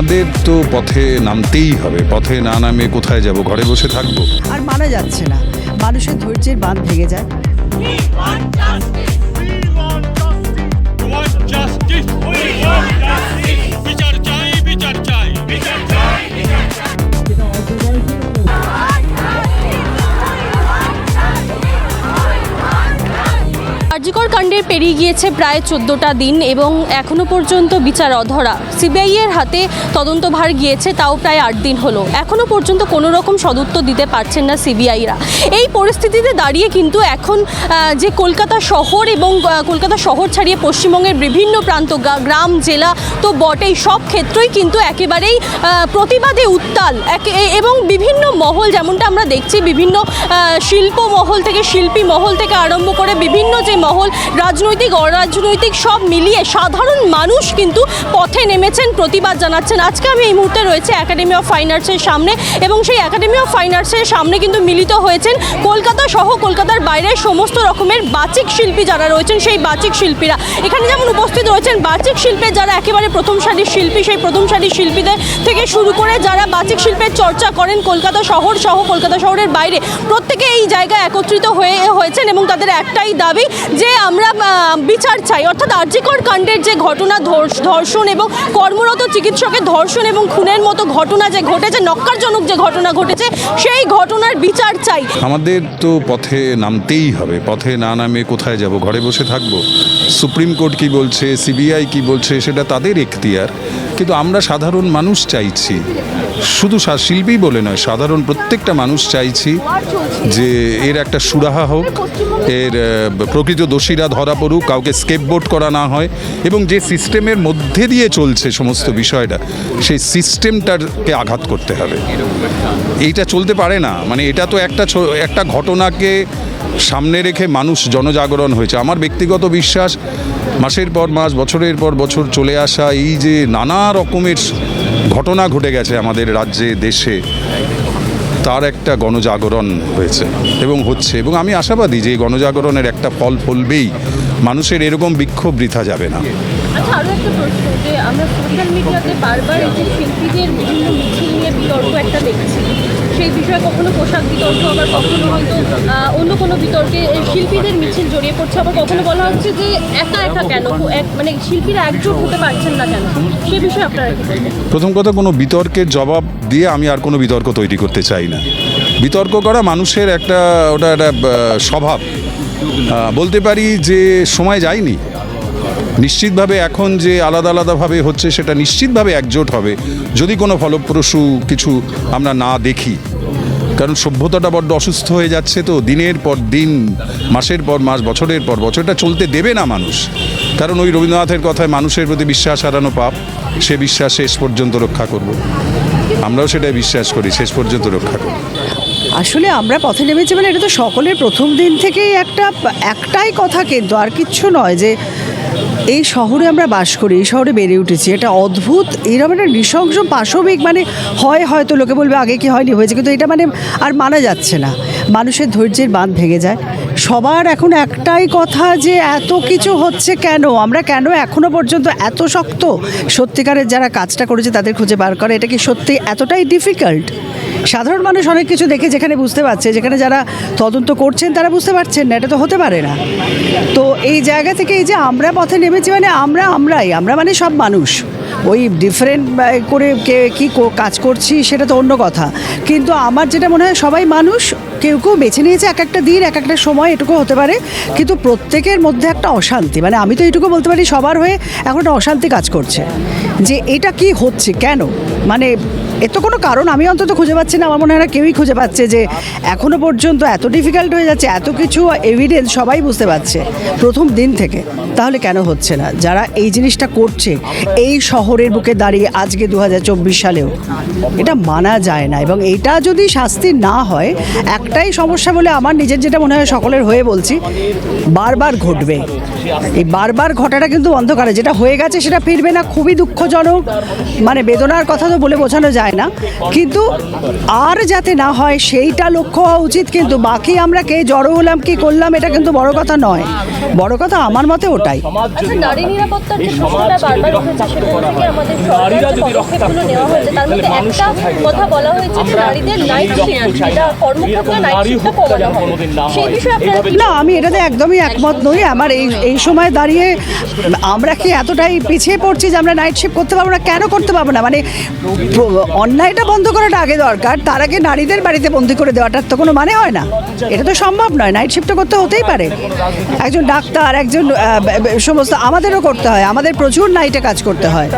আমাদের তো পথে নামতেই হবে। পথে না নামে কোথায় যাব? ঘরে বসে থাকব। আর মানা যাচ্ছে না। মানুষের ধৈর্যের বাঁধ ভেঙে যায়। We want justice. We want justice. We want কার্যকর পেরিয়ে গিয়েছে প্রায় চোদ্দোটা দিন এবং এখনও পর্যন্ত বিচার অধরা। সিবিআই এর হাতে তদন্তভার গিয়েছে, তাও প্রায় আট দিন হলো। এখনও পর্যন্ত কোনো রকম সদুত্তর দিতে পারছেন না সিবিআইরা। এই পরিস্থিতিতে দাঁড়িয়ে কিন্তু এখন যে কলকাতা শহর এবং কলকাতা শহর ছাড়িয়ে পশ্চিমবঙ্গের বিভিন্ন প্রান্ত গ্রাম, জেলা তো বটেই, সব ক্ষেত্রই কিন্তু একেবারেই প্রতিবাদে উত্তাল। এবং বিভিন্ন মহল যেমনটা আমরা দেখছি, বিভিন্ন শিল্প মহল থেকে শিল্পী মহল থেকে আরম্ভ করে বিভিন্ন যে মহল রাজনৈতিক, অরাজনৈতিক সব মিলিয়ে সাধারণ মানুষ কিন্তু পথে নেমেছেন, প্রতিবাদ জানাচ্ছেন। আজকে আমি এই মুহূর্তে রয়েছে একাডেমি অফ ফাইন আর্টসের সামনে এবং সেই একাডেমি অফ ফাইন আর্টসের সামনে কিন্তু মিলিত হয়েছেন কলকাতা সহ কলকাতার বাইরের সমস্ত রকমের বাচিক শিল্পী যারা রয়েছেন, সেই বাচিক শিল্পীরা। এখানে যেমন উপস্থিত রয়েছেন বাচিক শিল্পের যারা একেবারে প্রথম সারির শিল্পী, সেই প্রথম সারির শিল্পীদের থেকে শুরু করে যারা বাচিক শিল্পের চর্চা করেন কলকাতা শহর সহ কলকাতা শহরের বাইরে, প্রত্যেকে এই জায়গায় একত্রিত হয়ে হয়েছেন এবং তাদের একটাই দাবি যে আমরা বিচার চাই। অর্থাৎ আর্যিকর কাণ্ডের যে ঘটনা ধর্ষণ এবং কর্মরত চিকিৎসকের ধর্ষণ এবং খুনের মতো ঘটনা যে ঘটেছে নক্কারজনক যে ঘটনা ঘটেছে, সেই ঘটনার বিচার চাই। আমাদের তো পথে নামতেই হবে। পথে না নামে কোথায় যাব? ঘরে বসে থাকব? সুপ্রিম কোর্ট কি বলছে? সিবিআই কি বলছে? সেটা তাদের এখতিয়ার। কিন্তু আমরা সাধারণ মানুষ চাইছি, শুধু শিল্পী বলে নয়, সাধারণ প্রত্যেকটা মানুষ চাইছি যে এর একটা সুরাহা হোক এর প্রকৃত দোষীরা ধরা পড়ুক, কাউকে স্কেপবোর্ড করা না হয়, এবং যে সিস্টেমের মধ্যে দিয়ে চলছে সমস্ত বিষয়টা, সেই সিস্টেমটাকে আঘাত করতে হবে। এইটা চলতে পারে না। মানে এটা তো একটা একটা ঘটনাকে সামনে রেখে মানুষ জনজাগরণ হয়েছে। আমার ব্যক্তিগত বিশ্বাস, মাসের পর মাস, বছরের পর বছর চলে আসা এই যে নানা রকমের ঘটনা ঘটে গেছে আমাদের রাজ্যে, দেশে তার একটা গণজাগরণ হয়েছে এবং হচ্ছে, এবং আমি আশাবাদী যে গণজাগরণের একটা ফল ফলবেই। মানুষের এরকম বিক্ষোভ বৃথা যাবে না। আচ্ছা আমরা সোশ্যাল মিডিয়াতে বারবার এই যে শিল্পীদের বিভিন্ন মিছিল নিয়ে বিতর্ক একটা দেখছি। সেই বিষয়ে কখনো পোশাক বিতর্ক আবার কখনো হয়তো অন্য কোনো বিতর্কে শিল্পীদের মিছিল জড়িয়ে পড়ছে। আবার কখনো বলা হচ্ছে যে একা একা কেন? মানে শিল্পীরা একজোট হতে পারছেন না কেন? সে বিষয়ে আপনারা প্রথম কথা, কোনো বিতর্কের জবাব দিয়ে আমি আর কোনো বিতর্ক তৈরি করতে চাই না। বিতর্ক করা মানুষের একটা, ওটা একটা স্বভাব। বলতে পারি যে সময় যায়নি। নিশ্চিতভাবে এখন যে আলাদা আলাদাভাবে হচ্ছে, সেটা নিশ্চিতভাবে একজোট হবে। যদি কোনো ফলপ্রসূ কিছু আমরা না দেখি কারণ সভ্যতাটা বড্ড অসুস্থ হয়ে যাচ্ছে তো দিনের পর দিন, মাসের পর মাস, বছরের পর বছরটা চলতে দেবে না মানুষ। কারণ ওই রবীন্দ্রনাথের কথায় মানুষের প্রতি বিশ্বাস হারানো পাপ, সে বিশ্বাস শেষ পর্যন্ত রক্ষা করব। আমরাও সেটাই বিশ্বাস করি, শেষ পর্যন্ত রক্ষা করব। আসলে আমরা পথে নেমেছি মানে এটা তো সকলের প্রথম দিন থেকেই একটা, একটাই কথা কিন্তু, আর কিচ্ছু নয় যে এই শহরে আমরা বাস করি, এই শহরে বেড়ে উঠেছি। এটা অদ্ভুত এরকম একটা নৃশংস পাশবিক মানে হয় হয়তো লোকে বলবে আগে কি হয়নি, হয়েছে, কিন্তু এটা মানে আর মানা যাচ্ছে না। মানুষের ধৈর্যের বাঁধ ভেঙে যায়। সবার এখন একটাই কথা যে এত কিছু হচ্ছে কেন? আমরা কেন এখনও পর্যন্ত এত শক্ত? সত্যিকারের যারা কাজটা করেছে তাদের খুঁজে বার করা, এটা কি সত্যি এতটাই ডিফিকাল্ট সাধারণ মানুষ অনেক কিছু দেখে যেখানে বুঝতে পারছে, যেখানে যারা তদন্ত করছেন তারা বুঝতে পারছেন না, এটা তো হতে পারে না। তো এই জায়গা থেকে এই যে আমরা পথে নেমেছি মানে আমরা আমরাই, আমরা মানে সব মানুষ। ওই ডিফারেন্ট করে কে কী কাজ করছি সেটা তো অন্য কথা। কিন্তু আমার যেটা মনে হয় সবাই মানুষ, কেউ কেউ বেছে নিয়েছে এক একটা দিন, এক একটা সময়, এটুকু হতে পারে। কিন্তু প্রত্যেকের মধ্যে একটা অশান্তি মানে আমি তো এটুকু বলতে পারি সবার হয়ে এখন একটা অশান্তি কাজ করছে। যে এটা কি হচ্ছে? কেন? মানে এর তো কোনো কারণ আমি অন্তত খুঁজে পাচ্ছি না। আমার মনে হয় না কেউই খুঁজে পাচ্ছে যে এখনও পর্যন্ত এত ডিফিকাল্ট হয়ে যাচ্ছে, এত কিছু এভিডেন্স সবাই বুঝতে পারছে প্রথম দিন থেকে। তাহলে কেন হচ্ছে না? যারা এই জিনিসটা করছে, এই শহরের বুকে দাঁড়িয়ে আজকে দু হাজার চব্বিশ সালেও, এটা মানা যায় না। এবং এটা যদি শাস্তি না হয়, একটাই সমস্যা বলে আমার নিজের যেটা মনে হয় সকলের হয়ে বলছি, বারবার ঘটবে। এই বারবার ঘটাটা কিন্তু অন্ধকারে। যেটা হয়ে গেছে সেটা ফিরবে না, খুবই দুঃখজনক মানে বেদনার কথা তো বলে বোঝানো যায় না। কিন্তু আর যাতে না হয় সেইটা লক্ষ্য হওয়া উচিত। কিন্তু বাকি আমরা কে জড়ো হলাম কি করলাম এটা কিন্তু বড় কথা নয়। বড় কথা আমার মতে ওটাই। আচ্ছা নারী নিরাপত্তার যে প্রশ্নটা বারবার উঠেছে সেখান থেকে আমাদের সরকার যে পদক্ষেপগুলো নেওয়া হয়েছে তার মধ্যে একটা কথা বলা হয়েছে যে নারীদের নাইট শিফট যেটা কর্মক্ষেত্রে নাইট শিফটটা কমানো হবে সেই বিষয়ে আপনারা না আমি এটাতে একদমই একমত নই। আমার এই এই সময় দাঁড়িয়ে আমরা কি এতটাই পিছিয়ে পড়ছি যে আমরা নাইট শিফট করতে পারব না কেন করতে পারব না? মানে অন্যায়টা বন্ধ করাটা আগে দরকার তার আগে নারীদের বাড়িতে বন্দি করে দেওয়াটার তো কোনো মানে হয় না। এটা তো সম্ভব নয় নাইট শিফটটা করতে হতেই পারে। একজন ডাক্তার একজন সমস্ত আমাদেরও করতে হয় আমাদের প্রচুর নাইটে কাজ করতে হয়।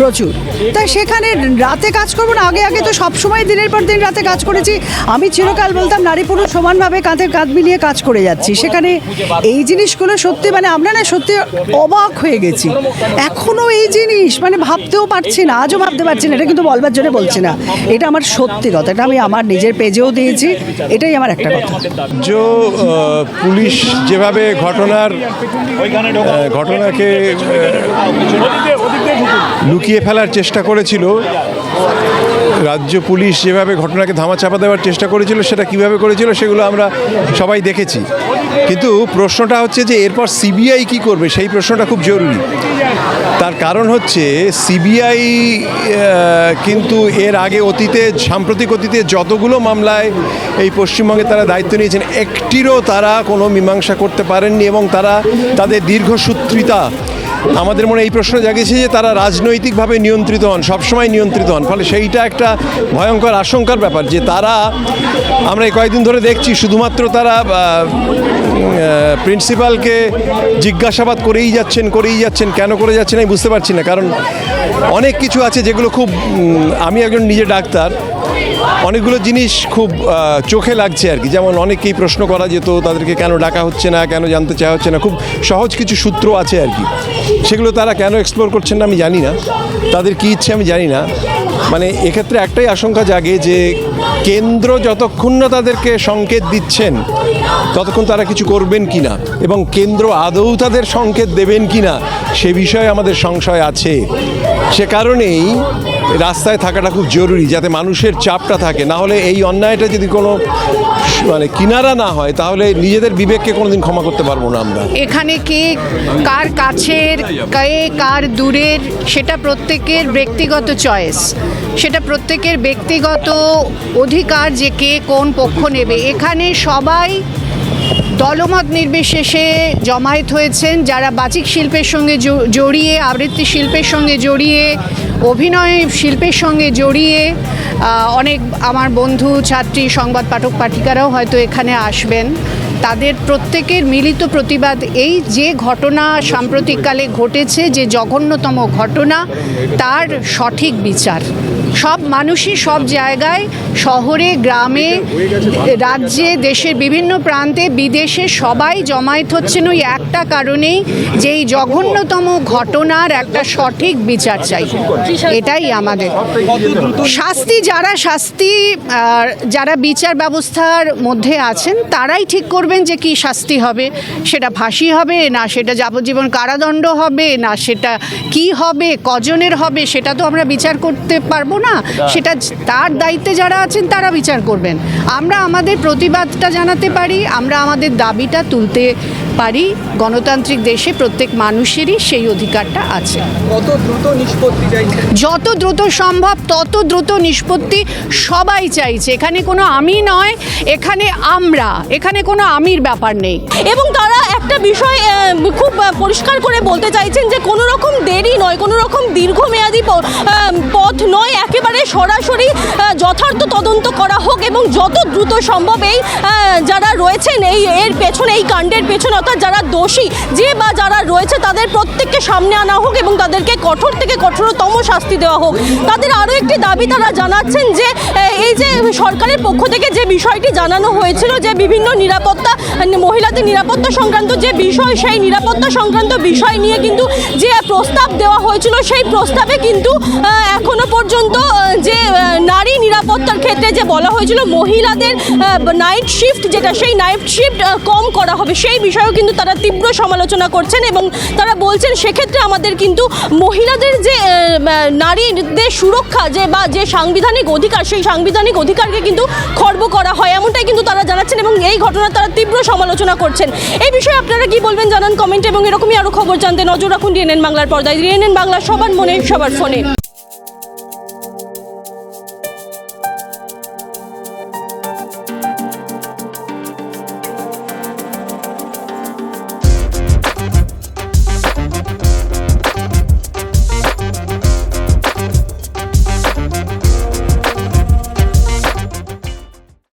প্রচুর। তাই সেখানে রাতে কাজ করব না আগে আগে তো সবসময় দিনের পর দিন রাতে কাজ করেছি। আমি চিরকাল বলতাম নারী পুরুষ সমানভাবে কাঁধে কাঁধ মিলিয়ে কাজ করে যাচ্ছি। সেখানে এই জিনিসগুলো সত্যি মানে আমরা না সত্যি অবাক হয়ে গেছি। এখনও এই জিনিস মানে ভাবতেও পারছি না, আজও ভাবতে পারছি না, এটা কিন্তু বলবার জন্য বলছি না। এটা আমার সত্যি কথা, এটা আমি আমার নিজের পেজেও দিয়েছি, এটাই আমার একটা কথা। যে পুলিশ যেভাবে ঘটনার ঘটনাকে লুকিয়ে ফেলার চেষ্টা করেছিল, রাজ্য পুলিশ যেভাবে ঘটনাকে ধামাচাপা দেওয়ার চেষ্টা করেছিল, সেটা কীভাবে করেছিল, সেগুলো আমরা সবাই দেখেছি। কিন্তু প্রশ্নটা হচ্ছে যে এরপর সিবিআই কি করবে? সেই প্রশ্নটা খুব জরুরি। তার কারণ হচ্ছে সিবিআই কিন্তু এর আগে অতীতে, সাম্প্রতিক অতীতে যতগুলো মামলায় এই পশ্চিমবঙ্গে তারা দায়িত্ব নিয়েছেন, একটিরও তারা কোনো মীমাংসা করতে পারেননি এবং তারা তাদের দীর্ঘসূত্রিতা আমাদের মনে এই প্রশ্ন জাগিয়েছে যে তারা রাজনৈতিকভাবে নিয়ন্ত্রিত হন, সবসময় নিয়ন্ত্রিত হন। ফলে সেইটা একটা ভয়ঙ্কর, আশঙ্কার ব্যাপার যে তারা, আমরা এই কয়েকদিন ধরে দেখছি শুধুমাত্র তারা প্রিন্সিপালকে জিজ্ঞাসাবাদ করেই যাচ্ছেন করেই যাচ্ছেন, কেন করে যাচ্ছেন আমি বুঝতে পারছি না। কারণ অনেক কিছু আছে যেগুলো খুব আমি একজন নিজে ডাক্তার অনেকগুলো জিনিস খুব চোখে লাগছে আর কি। যেমন অনেককেই প্রশ্ন করা যেত, তাদেরকে কেন ডাকা হচ্ছে না, কেন জানতে চাওয়া হচ্ছে না, খুব সহজ কিছু সূত্র আছে আর কি। সেগুলো তারা কেন এক্সপ্লোর করছেন না আমি জানি না। তাদের কী ইচ্ছে আমি জানি না। মানে এক্ষেত্রে একটাই আশঙ্কা জাগে যে, কেন্দ্র যতক্ষণ না তাদেরকে সংকেত দিচ্ছেন, ততক্ষণ তারা কিছু করবেন কি না এবং কেন্দ্র আদৌ তাদের সংকেত দেবেন কি না সে বিষয়ে আমাদের সংশয় আছে। সে কারণেই রাস্তায় থাকাটা খুব জরুরি যাতে মানুষের চাপটা থাকে। না হলে এই অন্যায়টা যদি কোনো মানে কিনারা না হয়, তাহলে নিজেদের বিবেককে কোনোদিন ক্ষমা করতে পারব না আমরা। এখানে কে, কার কাছের, কে, কার দূরের, সেটা প্রত্যেকের ব্যক্তিগত চয়েস। সেটা প্রত্যেকের ব্যক্তিগত অধিকার যে কে কোন পক্ষ নেবে। এখানে সবাই দলমত নির্বিশেষে জমায়েত হয়েছেন। যারা বাচিক শিল্পের সঙ্গে জড়িয়ে, আবৃত্তি শিল্পের সঙ্গে জড়িয়ে অভিনয় শিল্পের সঙ্গে জড়িয়ে অনেক আমার বন্ধু, ছাত্রী, সংবাদ পাঠক, পাঠিকারাও হয়তো এখানে আসবেন। তাদের প্রত্যেকের মিলিত প্রতিবাদ এই যে ঘটনা সাম্প্রতিককালে ঘটেছে, যে জঘন্যতম ঘটনা, তার সঠিক বিচার। সব মানুষই সব জায়গায় শহরে গ্রামে রাজ্যে দেশের বিভিন্ন প্রান্তে বিদেশে সবাই জমায়েত হচ্ছেন ওই একটা কারণেই যে এই জঘন্যতম ঘটনার একটা সঠিক বিচার চাই। এটাই আমাদের। শাস্তি যারা শাস্তি যারা বিচার ব্যবস্থার মধ্যে আছেন তারাই ঠিক করবেন যে কি শাস্তি হবে। সেটা ফাঁসি হবে না সেটা যাবজ্জীবন কারাদণ্ড হবে না সেটা কি হবে কজনের হবে সেটা তো আমরা বিচার করতে পারব না। সেটা তার দায়িত্বে যারা আছেন তারা বিচার করবেন। আমরা আমাদের প্রতিবাদটা জানাতে পারি আমরা আমাদের দাবিটা তুলতে পারি। গণতান্ত্রিক দেশে প্রত্যেক মানুষেরই সেই অধিকারটা আছে। যত দ্রুত সম্ভব তত দ্রুত নিষ্পত্তি সবাই চাইছে। এখানে কোনো আমি নয় এখানে আমরা। এখানে কোনো আমির ব্যাপার নেই। এবং তারা একটা বিষয় আহ, খুব পরিষ্কার করে বলতে চাইছেন যে কোনো রকম দেরি নয় কোনো রকম দীর্ঘমেয়াদী পথ নয়। একেবারে সরাসরি যথার্থ তদন্ত করা হোক। এবং যত দ্রুত সম্ভব এই যারা রয়েছেন এই, এর পেছনে, এই কাণ্ডের পেছনে, অর্থাৎ যারা দোষী, যে বা যারা রয়েছে তাদের প্রত্যেককে সামনে আনা হোক এবং তাদেরকে কঠোর থেকে কঠোরতম শাস্তি দেওয়া হোক। তাদের আরও একটি দাবি তারা জানাচ্ছেন যে এই যে সরকারের পক্ষ থেকে যে বিষয়টি জানানো হয়েছিল যে বিভিন্ন নিরাপত্তা, মহিলাদের নিরাপত্তা সংক্রান্ত যে বিষয়, সেই নিরাপত্তা সংক্রান্ত বিষয় নিয়ে কিন্তু যে প্রস্তাব দেওয়া হয়েছিল, সেই প্রস্তাবে কিন্তু এখনও পর্যন্ত যে নারী নিরাপত্তার ক্ষেত্রে যে বলা হয়েছিল মহিলাদের নাইট শিফট যেটা, সেই নাইট শিফট কম করা হবে। সেই বিষয়েও কিন্তু তারা তীব্র সমালোচনা করছেন এবং তারা বলছেন সেক্ষেত্রে আমাদের কিন্তু মহিলাদের যে নারীদের সুরক্ষা যে, বা যে সাংবিধানিক অধিকার, সেই সাংবিধানিক অধিকারকে কিন্তু খর্ব করা হয়, এমনটাই কিন্তু তারা জানাচ্ছেন এবং এই ঘটনার তারা তীব্র সমালোচনা করছেন। এই বিষয়ে আপনারা কি বলবেন জানান কমেন্ট এবং এরকমই আরও খবর জানতে নজর রাখুন ডিএনএন বাংলার পর্দায়। ডিএনএন বাংলা সবার মনে, সবার ফোনে।